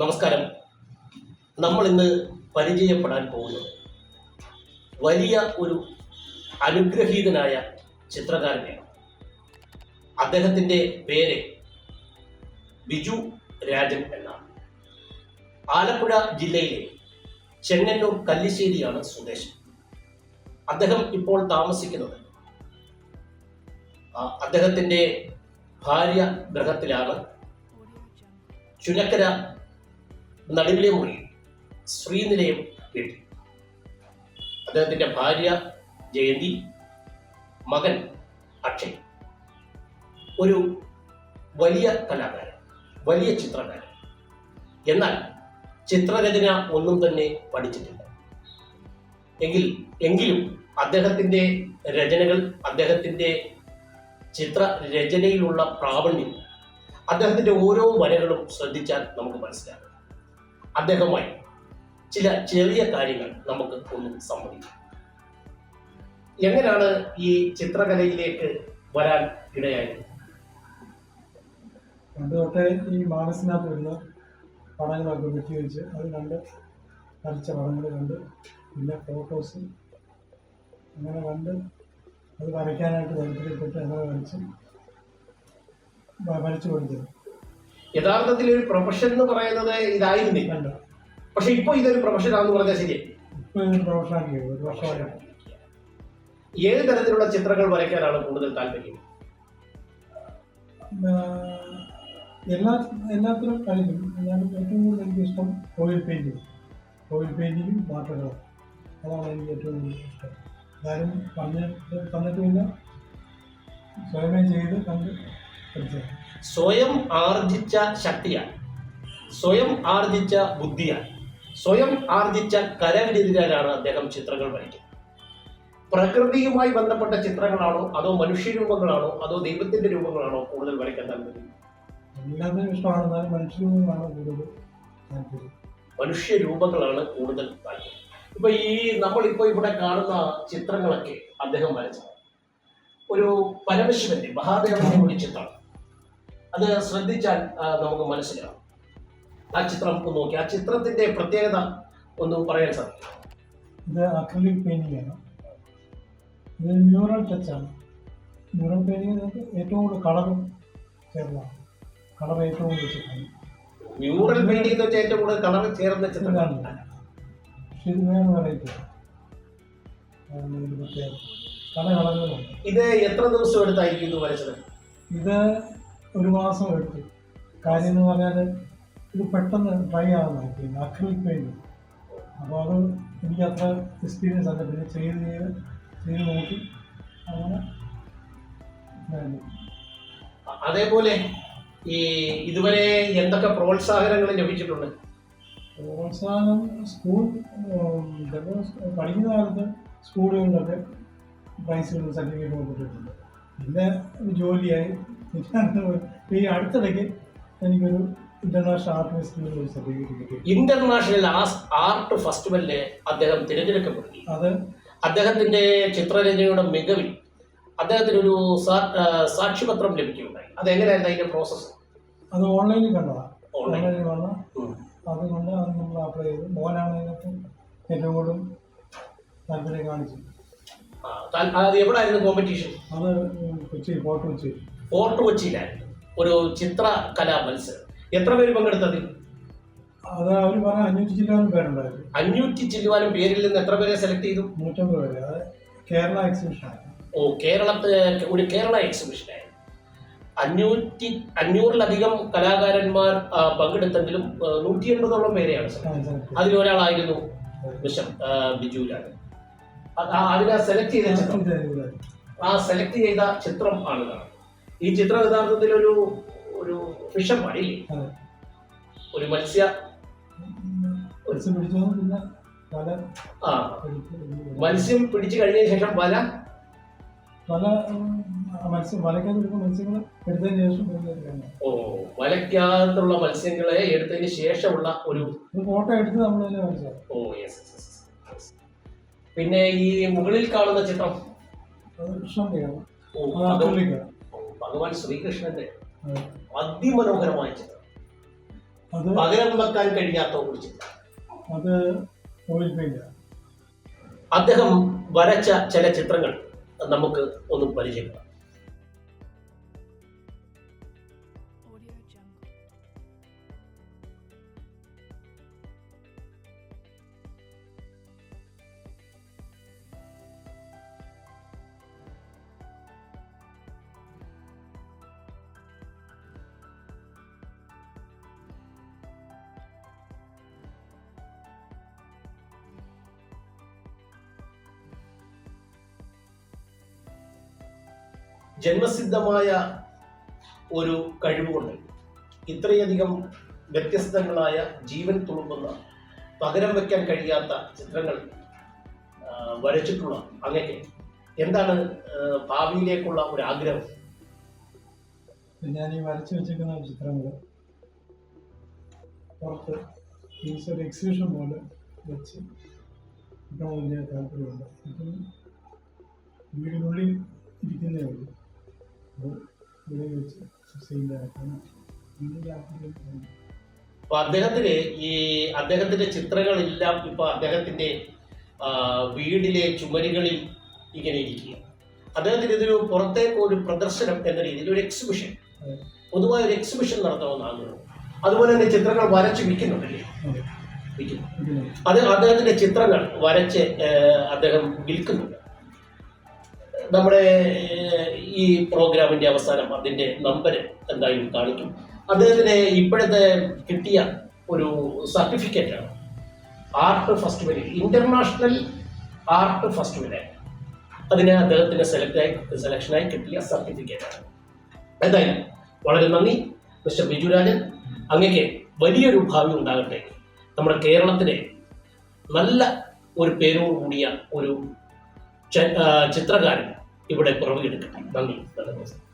നമസ്കാരം. നമ്മൾ ഇന്ന് പരിചയപ്പെടാൻ പോകുന്നത് വലിയ ഒരു അനുഗ്രഹീതനായ ചിത്രകാരനെയാണ്. അദ്ദേഹത്തിന്റെ പേര് ബിജു രാജൻ എന്നാണ്. ആലപ്പുഴ ജില്ലയിലെ ചെങ്ങന്നൂർ കല്ലിശ്ശേരിയാണ് സ്വദേശം. അദ്ദേഹം ഇപ്പോൾ താമസിക്കുന്നത് അദ്ദേഹത്തിന്റെ ഭാര്യ ഗ്രഹത്തിലാണ് ചുനക്കര നടുവിലെ മുറി. ശ്രീനിലയം വീട്ടിൽ. അദ്ദേഹത്തിന്റെ ഭാര്യ ജയന്തി മകൻ അക്ഷയ്. ഒരു വലിയ കലാകാരൻ വലിയ ചിത്രകാരൻ. എന്നാൽ ചിത്രരചന ഒന്നും തന്നെ പഠിച്ചിട്ടില്ല. എങ്കിൽ എങ്കിലും അദ്ദേഹത്തിന്റെ രചനകൾ അദ്ദേഹത്തിന്റെ ചിത്രരചനയിലുള്ള പ്രാവണ്യം അദ്ദേഹത്തിന്റെ ഓരോ വരകളും ശ്രദ്ധിച്ചാൽ നമുക്ക് മനസ്സിലാകും അദ്ദേഹമായി ചില ചെറിയ കാര്യങ്ങൾ നമുക്ക് ഒന്ന് സംവദിക്കാം. എങ്ങനെയാണ് ഈ ചിത്രകലയിലേക്ക് വരാൻ ഇടയായത്? പണ്ട് തൊട്ടേ ഈ മാനസിനകത്ത് വരുന്ന പടങ്ങളൊക്കെ വെട്ടി വെച്ച് അത് കണ്ട് വരച്ച പടങ്ങൾ കണ്ട് പിന്നെ ഫോട്ടോസ് അങ്ങനെ കണ്ട് അത് വരയ്ക്കാനായിട്ട് താല്പര്യപ്പെട്ട് അങ്ങനെ വരച്ച് വരച്ചു കൊടുത്തത്. യഥാർത്ഥത്തിൽ ഒരു പ്രൊഫഷൻ എന്ന് പറയുന്നത് ഇതായിരുന്നില്ല. കണ്ട്. പക്ഷെ ഇപ്പൊ ഇതൊരു പ്രൊഫഷൻ ആണെന്ന് പറഞ്ഞാൽ ശരി ഇപ്പോൾ ഇത് ഒരു വർഷമായി ഏത് തരത്തിലുള്ള ചിത്രങ്ങൾ വരയ്ക്കാനാണ് കൂടുതൽ താല്പര്യം? എല്ലാ എല്ലാത്തിനും കളിക്കും ഞാൻ ഏറ്റവും കൂടുതൽ എനിക്ക് ഇഷ്ടം ഓയിൽ പെയിന്റിങ് ഓയിൽ പെയിന്റിങ്ങും വാട്ടറുകളും അതാണ് എനിക്ക് ഏറ്റവും കൂടുതൽ ഇഷ്ടം. എല്ലാവരും പറഞ്ഞിട്ട് തന്നിട്ടുമില്ല. സ്വയമേ ചെയ്ത് കണ്ട് സ്വയം ആർജിച്ച ശക്തിയാണ്. സ്വയം ആർജിച്ച ബുദ്ധിയാണ്. സ്വയം ആർജിച്ച കരവിരുതിലാണ് അദ്ദേഹം ചിത്രങ്ങൾ വരയ്ക്കുന്നത്. പ്രകൃതിയുമായി ബന്ധപ്പെട്ട ചിത്രങ്ങളാണോ അതോ മനുഷ്യരൂപങ്ങളാണോ അതോ ദൈവത്തിന്റെ രൂപങ്ങളാണോ കൂടുതൽ വരയ്ക്കാൻ താല്പര്യം? എല്ലാത്തിനും ഇഷ്ടമാണ്. മനുഷ്യരൂപങ്ങളാണ് കൂടുതൽ മനുഷ്യരൂപങ്ങളാണ് കൂടുതൽ താല്പര്യം. ഇപ്പൊ ഈ നമ്മളിപ്പോ ഇവിടെ കാണുന്ന ചിത്രങ്ങളൊക്കെ അദ്ദേഹം വരച്ചത് ഒരു പരമശിവന്റെ മഹാദേവന്റെ ഒരു ചിത്രമാണ് അത് ശ്രദ്ധിച്ചാൽ നമുക്ക് മനസ്സിലാവും. ആ ചിത്രം ഒന്ന് നോക്കി. ആ ചിത്രത്തിന്റെ പ്രത്യേകത ഒന്ന് പറയാൻ സാധിക്കും ഇത് അക്രലിക് പെയിന്റിംഗ് ആണ്. ഇത് മ്യൂറൽ ടച്ചാണ് മ്യൂറൽ പെയിന്റിങ്ങിനകത്ത് ഏറ്റവും കൂടുതൽ കളറും ചേർന്നതാണ്. കളർ ഏറ്റവും കൂടുതൽ മ്യൂറൽ പെയിന്റിംഗ് എന്ന് വെച്ചാൽ ഏറ്റവും കൂടുതൽ കളർ ചേർന്ന ചിത്രമാണ് പക്ഷെ ഇത് വേറെ വെറൈറ്റി പല കളറുകളുണ്ട്. ഇത് എത്ര ദിവസം എടുത്തായിരിക്കും ഇത് വരച്ചത്? ഇത് ഒരു മാസം എടുത്തു. കാര്യം എന്ന് പറഞ്ഞാൽ ഇത് പെട്ടെന്ന് ട്രൈ ആവുന്നതായിരിക്കും അക്രിലിക് പെയിന്റ് അപ്പോൾ അത് എനിക്ക് അത്ര എക്സ്പീരിയൻസ് അല്ല. പിന്നെ ചെയ്ത് ചെയ്ത് ചെയ്ത് നോക്കി. അങ്ങനെ അതേപോലെ ഈ ഇതുവരെ എന്തൊക്കെ പ്രോത്സാഹനങ്ങൾ ലഭിച്ചിട്ടുണ്ട്? പ്രോത്സാഹനം സ്കൂൾ പഠിക്കുന്ന കാലത്ത് സ്കൂളുകളിലൊക്കെ പ്രൈസുകളും സർട്ടിഫിക്കറ്റും കൊടുത്തിട്ടുണ്ട്. പിന്നെ ജോലിയായി. ഈ അടുത്തിടയ്ക്ക് എനിക്കൊരു ഇന്റർനാഷണൽ ആർട്ട് ഫെസ്റ്റിവൽ സർട്ടിഫിക്കറ്റ് കിട്ടി. ഇന്റർനാഷണൽ ആർട്ട് ഫെസ്റ്റിവലിനെ അദ്ദേഹം തിരഞ്ഞെടുക്കപ്പെട്ടു അത് അദ്ദേഹത്തിന്റെ ചിത്രരചനയുടെ മികവിൽ അദ്ദേഹത്തിന് ഒരു സാക്ഷിപത്രം സാക്ഷ്യപത്രം ലഭിക്കുകയുണ്ടായി. അതെങ്ങനെയായിരുന്നു അതിന്റെ പ്രോസസ്സ് അത് ഓൺലൈനിൽ കണ്ടതാണ് ഓൺലൈനിൽ വന്ന അതുകൊണ്ട് അത് നമ്മൾ അപ്ലൈ ചെയ്തു. മോനാണ് അതിനകത്ത് ഏറ്റവും കൂടുതൽ താല്പര്യം കാണിച്ചു അത് എവിടെയായിരുന്നു കോമ്പറ്റീഷൻ അത് കൊച്ചി ഫോട്ടോ കൊച്ചി. ഫോർട്ട് കൊച്ചിയിലായിരുന്നു. ഒരു ചിത്രകലാ മത്സരം. എത്ര പേര് പങ്കെടുത്തതിൽ അത് അവർ പറഞ്ഞ അഞ്ഞൂറ്റി ചില്ലാനും പേരുണ്ടായിരുന്നു. അഞ്ഞൂറ്റി ചില്ലുവാനും പേരിൽ നിന്ന് എത്ര പേരെ സെലക്ട് ചെയ്തു? നൂറ്റമ്പത് പേര്. അത് കേരള എക്സിബിഷൻ ഓ കേരളത്തിൽ ഒരു കേരള എക്സിബിഷനായിരുന്നു അഞ്ഞൂറ്റി അഞ്ഞൂറിലധികം കലാകാരന്മാർ പങ്കെടുത്തെങ്കിലും നൂറ്റി എൺപതോളം പേരെയാണ് അതിൽ ഒരാളായിരുന്നു മിസ്റ്റർ ബിജുലാണ് അതിനെ സെലക്ട് ചെയ്ത ചിത്രം. ആ സെലക്ട് ചെയ്ത ചിത്രം ആണ് കാണുന്നത് ഈ ചിത്രം യഥാർത്ഥത്തിൽ ഒരു ഒരു ഫിഷൻ പാടില്ലേ ഒരു മത്സ്യ മത്സ്യം പിടിച്ചു പിന്നെ ആ. മത്സ്യം പിടിച്ചു കഴിഞ്ഞ ശേഷം വല? വല മത്സ്യം വലയ്ക്കകത്ത് എടുക്കുന്ന മത്സ്യങ്ങൾ എടുത്തതിന് ശേഷം. ഓ വലയ്ക്കകത്തുള്ള മത്സ്യങ്ങളെ എടുത്തതിന് ശേഷമുള്ള ഒരു ഫോട്ടോ എടുത്ത് നമ്മൾ ഓ യെസ് പിന്നെ ഈ മുകളിൽ കാണുന്ന ചിത്രം? ഓ, ഭഗവാൻ ശ്രീകൃഷ്ണന്റെ അതിമനോഹരമായ ചിത്രം. പകരം വെക്കാൻ കഴിയാത്ത ഒരു ചിത്രം. അത് അദ്ദേഹം വരച്ച ചില ചിത്രങ്ങൾ നമുക്ക് ഒന്ന് പരിചയപ്പെടാം. ജന്മസിദ്ധമായ ഒരു കഴിവുകൊണ്ട് ഇത്രയധികം വ്യത്യസ്തങ്ങളായ ജീവൻ തുളുമ്പുന്ന പകരം വയ്ക്കാൻ കഴിയാത്ത ചിത്രങ്ങൾ വരച്ചിട്ടുള്ള അങ്ങക്ക് എന്താണ് ഭാവിയിലേക്കുള്ള ഒരു ആഗ്രഹം? ഞാൻ ഈ വരച്ചു വെച്ചിരിക്കുന്ന ചിത്രങ്ങൾ പുറത്ത് ഒരു എക്സിബിഷൻ പോലെ വെച്ച് കിട്ടണം വലിയ താല്പര്യമുണ്ട്. ഇപ്പം വീടിനുള്ളിൽ അപ്പൊ അദ്ദേഹത്തിന് ഈ അദ്ദേഹത്തിന്റെ ചിത്രങ്ങളെല്ലാം ഇപ്പൊ അദ്ദേഹത്തിന്റെ വീടിലെ ചുമരുകളിൽ ഇങ്ങനെ ഇരിക്കുക. അദ്ദേഹത്തിന് ഇതൊരു പുറത്തേക്ക് ഒരു പ്രദർശനം എന്ന രീതിയിൽ ഒരു എക്സിബിഷൻ. പൊതുവായ ഒരു എക്സിബിഷൻ നടത്തണമെന്ന് ആഗ്രഹം. അതുപോലെ തന്നെ ചിത്രങ്ങൾ വരച്ച് വിൽക്കുന്നുണ്ടല്ലേ? വിൽക്കുന്നു. അത് അദ്ദേഹത്തിന്റെ ചിത്രങ്ങൾ വരച്ച് അദ്ദേഹം വിൽക്കുന്നുണ്ട്. നമ്മുടെ ഈ പ്രോഗ്രാമിന്റെ അവസാനം അതിന്റെ നമ്പർ എന്തായാലും കാണിക്കും. അദ്ദേഹത്തിന് ഇപ്പോഴത്തെ കിട്ടിയ ഒരു സർട്ടിഫിക്കറ്റ് ആണ്. ആർട്ട് ഫെസ്റ്റിവലിൽ ഇന്റർനാഷണൽ ആർട്ട് ഫെസ്റ്റിവലിൽ അതിന് അദ്ദേഹത്തിന് സെലക്ടായി സെലക്ഷനായി കിട്ടിയ സർട്ടിഫിക്കറ്റ് ആണ്. എന്തായാലും വളരെ നന്ദി മിസ്റ്റർ ബിജുരാജൻ അങ്ങക്ക് വലിയൊരു ഭാവി ഉണ്ടാകട്ടെ. നമ്മുടെ കേരളത്തിലെ നല്ല ഒരു പേരോട് കൂടിയ ഒരു ചിത്രകാരൻ ഇവിടെ പിറവിയെടുക്കട്ടെ നന്ദി. നല്ല ദിവസം.